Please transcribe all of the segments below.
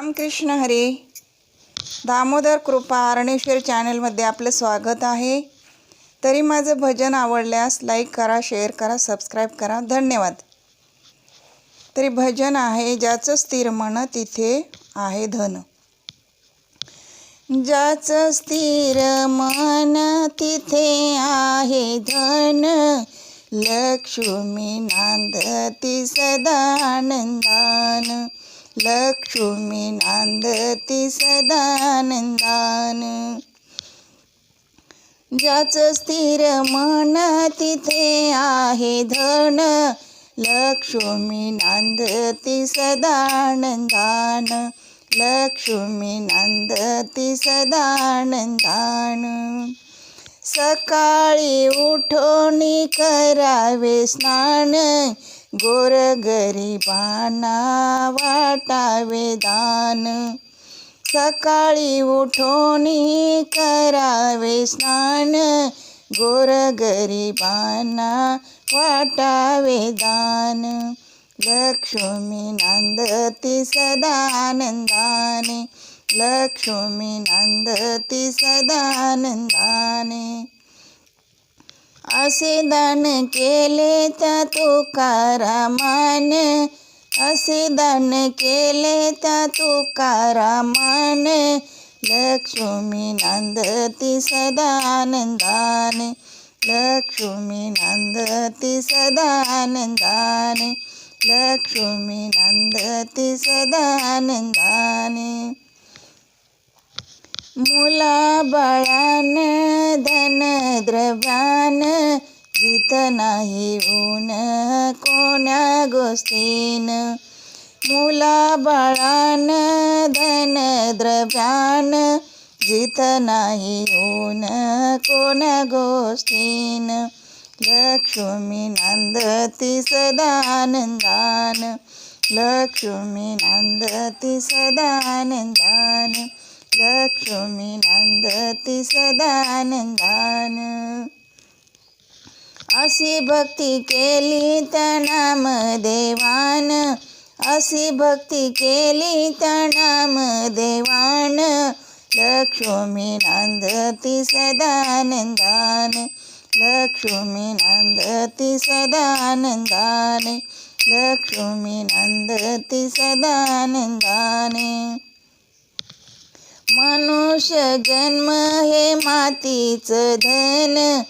रामकृष्ण हरी. दामोदर कृपा अरणेश्वर चॅनलमध्ये आपलं स्वागत आहे. तरी माझं भजन आवडल्यास लाईक करा शेअर करा सबस्क्राईब करा. धन्यवाद. तरी भजन आहे ज्याचं स्थिर मन तिथे आहे धन. ज्याचं स्थिर मन तिथे आहे धन. लक्ष्मी नांदती सदा आनंदान लक्ष्मी नांदती सदानंदान. ज्याचं स्थिर मन तिथे आहे धन लक्ष्मी नांदती सदानंदान. लक्ष्मी नांदती सदानंदान. सकाळी उठोनी करावे स्नान गोरगरिबांना वाटावे दान. सकाळी उठोनी करावे स्नान. गोरगरिबांना वाटावे दान. लक्ष्मी नांदती सदानंदाने लक्ष्मी नांदती सदानंदाने असे दान केले त्या तुकारामान. असे दान केले त्या तुकारामान. लक्ष्मी नांदती सदानंदाने लक्ष्मी नांदती सदानंदाने लक्ष्मी नांदती सदानंदाने मुला बाळान धन द्रव्यान जित नाही ऊन कोण्या गोष्टीन. मुला बाळान धन द्रव्यान जित नाही ऊन कोण्या गोष्टीन. लक्ष्मी नांदती सदा लक्ष्मी नांदती सदा लक्ष्मी नंदती सदानंदान अशी भक्ती केली त्या नामदेवान अशी भक्ती केली त्या नामदेवान लक्ष्मी नंदती सदानंदान लक्ष्मी नंदती सदानंदाने लक्ष्मी नंदती सदानंदाने मनुष्य जन्म हे मातीचं धन.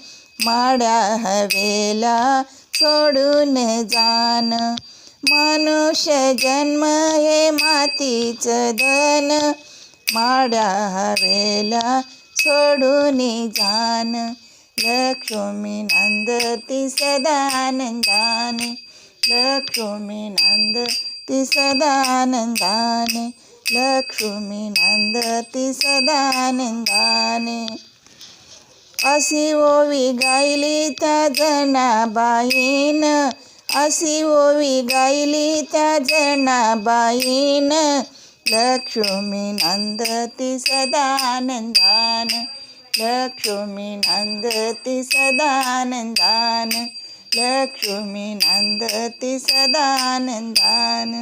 माड्या हवेला सोडून जाण. मनुष्य जन्म हे मातीचं धन. माड्या हवेला सोडून जाण. लक्ष्मी नांदती सदा आनंदाने. लक्ष्मी नांदती सदा लक्ष्मी नंदती सदानंदाने. अशी ओवी गायली त्या जनाबाईन. अशी ओवी गायली त्या जनाबाईन. लक्ष्मी नंदती सदानंदान. लक्ष्मी नंदती सदानंदान. लक्ष्मी नंदती सदानंदान.